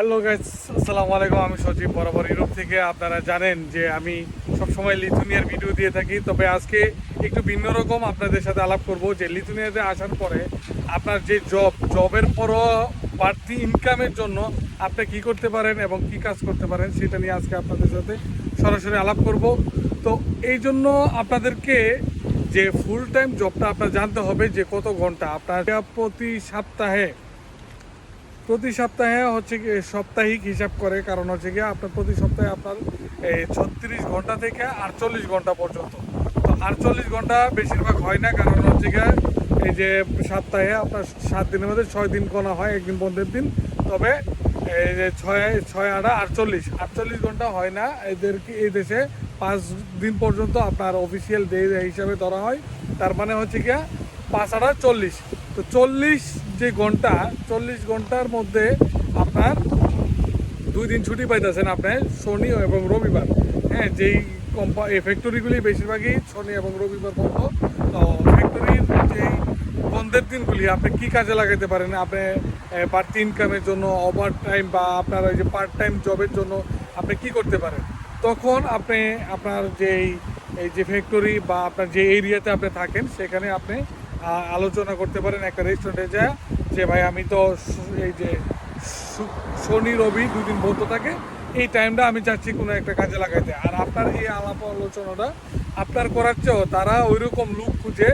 Hello guys আসসালামু আলাইকুম। আমি সজীব বরাবর ইউরোপ থেকে। আপনারা জানেন যে আমি সবসময় লিথুনিয়ার ভিডিও দিয়ে থাকি। তবে আজকে একটু ভিন্ন রকম আপনাদের সাথে আলাপ করব যে লিথুনিয়াতে আসার পরে আপনার যে জব জবের পরও বাড়তি ইনকামের জন্য আপনি কি করতে পারেন এবং কি কাজ করতে পারেন, সেটা নিয়ে আজকে আপনাদের সাথে সরাসরি আলাপ করব। তো এই জন্য আপনাদেরকে যে ফুল টাইম জবটা আপনার জানতে হবে যে কত ঘণ্টা। আপনার প্রতি সপ্তাহে প্রতি সপ্তাহে হচ্ছে কি, সাপ্তাহিক হিসাব করে, কারণ হচ্ছে কি, আপনার প্রতি সপ্তাহে আপনার এই ছত্রিশ ঘণ্টা থেকে আটচল্লিশ ঘণ্টা পর্যন্ত। তো আটচল্লিশ ঘণ্টা বেশিরভাগ হয় না, কারণ হচ্ছে কি, এই যে সপ্তাহে আপনার সাত দিনের মধ্যে ছয় দিন গোনা হয়, একদিন বন্ধের দিন। তবে এই যে ছয় ছয় আটা আটচল্লিশ। আটচল্লিশ ঘণ্টা হয় না এদেরকে এই দেশে পাঁচ দিন পর্যন্ত আপনার অফিসিয়াল ডে হিসাবে ধরা হয়। তার মানে হচ্ছে কি, পাঁচ আটা চল্লিশ। তো চল্লিশ যে ঘণ্টা, চল্লিশ ঘণ্টার মধ্যে আপনার দুই দিন ছুটি পাইতেছেন আপনি শনি এবং রবিবার। হ্যাঁ যেই কোম্পা এই ফ্যাক্টরিগুলি বেশিরভাগই শনি এবং রবিবার বন্ধ। তো ফ্যাক্টরির যেই বন্ধের দিনগুলি, আপনি কি কাজে লাগাতে পারেন? আপনি বাড়তি ইনকামের জন্য ওভার টাইম বা আপনার ওই যে পার্ট টাইম জবের জন্য আপনি কি করতে পারেন? তখন আপনি আপনার যেই, এই যে ফ্যাক্টরি বা আপনার যে এরিয়াতে আপনি থাকেন, সেখানে আপনি আলোচনা করতে পারেন একটা রেস্টুরেন্টে যা, যে ভাই আমি তো এই যে শনি, রবি দুদিন বন্ধ থাকে, এই টাইমটা আমি চাচ্ছি কোনো একটা কাজে লাগাইতে। আর আপনার এই আলাপ আলোচনাটা আপনার করার চেয়েও তারা ওই রকম লুক খুঁজে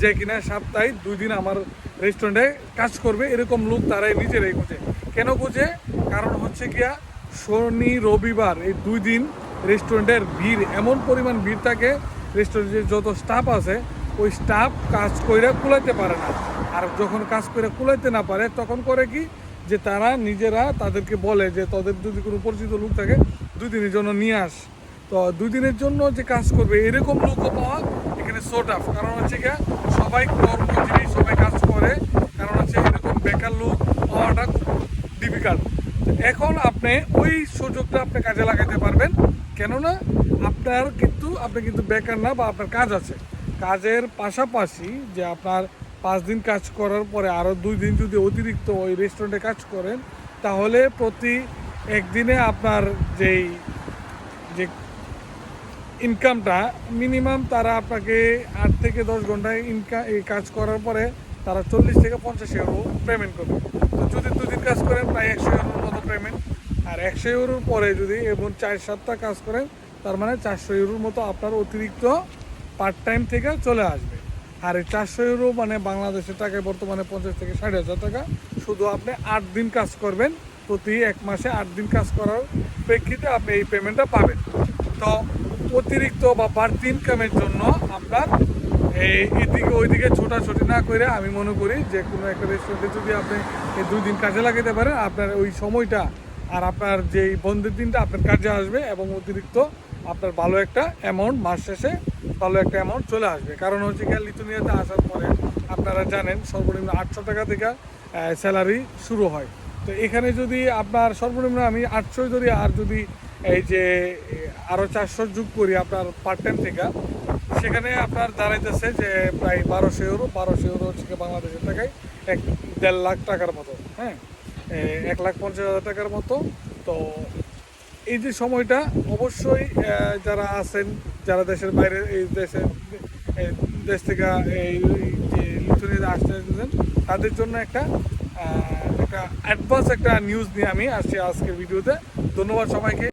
যে কিনা সপ্তাহে দুই দিন আমার রেস্টুরেন্টে কাজ করবে, এরকম লুক তারাই নিজেরাই খুঁজে। কেন খুঁজে? কারণ হচ্ছে গিয়া শনি, রবিবার এই দুই দিন রেস্টুরেন্টের ভিড়, এমন পরিমাণ ভিড় থাকে রেস্টুরেন্টের যত স্টাফ আছে ওই স্টাফ কাজ কইরা কুলাইতে পারে না। আর যখন কাজ করে কুলাইতে না পারে, তখন করে কি? যে তারা নিজেরা তাদেরকে বলে যে, তাদের যদি কোনো পরিচিত লোক থাকে, দুই দিনের জন্য নিয়ে আস। তো দুই দিনের জন্য যে কাজ করবে, এরকম লোকও পাওয়া এখানে সোটাফ কারণ হচ্ছে কি সবাই কর্মজীবী সবাই কাজ করে। কারণ হচ্ছে এরকম বেকার লোক পাওয়াটা ডিফিকাল্ট এখন আপনি ওই সুযোগটা আপনি কাজে লাগাতে পারবেন। কেননা আপনার কিন্তু, আপনি কিন্তু বেকার না বা আপনার কাজ আছে। কাজের পাশাপাশি যে আপনার পাঁচ দিন কাজ করার পরে আরও দুই দিন যদি অতিরিক্ত ওই রেস্টুরেন্টে কাজ করেন, তাহলে প্রতি একদিনে আপনার যেই, যে ইনকামটা মিনিমাম তারা আপনাকে আট থেকে দশ ঘন্টায় ইনকাম এই কাজ করার পরে তারা চল্লিশ থেকে পঞ্চাশ ইউরো পেমেন্ট করবে। তো যদি দুদিন কাজ করেন, প্রায় একশো ইউরোর মতো পেমেন্ট আর একশো ইউরোর পরে যদি এবং চার সপ্তাহ কাজ করেন, তার মানে চারশো ইউরোর মতো আপনার অতিরিক্ত পার্ট টাইম থেকে চলে আসবে। আর এই চারশো ইউরো মানে বাংলাদেশের টাকায় বর্তমানে পঞ্চাশ থেকে ষাট হাজার টাকা। শুধু আপনি আট দিন কাজ করবেন, প্রতি এক মাসে আট দিন কাজ করার প্রেক্ষিতে আপনি এই পেমেন্টটা পাবেন। তো অতিরিক্ত বা বাড়তি ইনকামের জন্য আপনার এই এদিকে ওইদিকে ছোটাছুটি না করে আমি মনে করি যে কোনো একটা রেস্টুরেন্টে যদি আপনি এই দুই দিন কাজে লাগাতে পারেন, আপনার ওই সময়টা আর আপনার যেই বন্ধের দিনটা আপনার কাজে আসবে এবং অতিরিক্ত আপনার ভালো একটা অ্যামাউন্ট মাস শেষে ভালো একটা অ্যামাউন্ট চলে আসবে। কারণ হচ্ছে গিয়ে লিথুনিয়াতে আসার পরে আপনারা জানেন সর্বনিম্ন আটশো টাকা থেকে স্যালারি শুরু হয়। তো এখানে যদি আপনার সর্বনিম্ন আমি আটশো ধরি আর যদি এই যে আরও চারশো যোগ করি আপনার পার্ট টাইম থেকে সেখানে আপনার দাঁড়াইতেছে যে প্রায় বারোশো ইউরো বারোশো ইউরো হচ্ছে বাংলাদেশের টাকায় এক দেড় লাখ টাকার মতো হ্যাঁ? এক লাখ পঞ্চাশ হাজার টাকার মতো। তো এই যে সময়টা অবশ্যই যারা আছেন যারা দেশের বাইরে এই দেশে দেশ থেকে এই যে লিথুনিয়াতে আসতেছেন, তাদের জন্য একটা একটা অ্যাডভান্স একটা নিউজ নিয়ে আমি আসছি আজকের ভিডিওতে। ধন্যবাদ সবাইকে।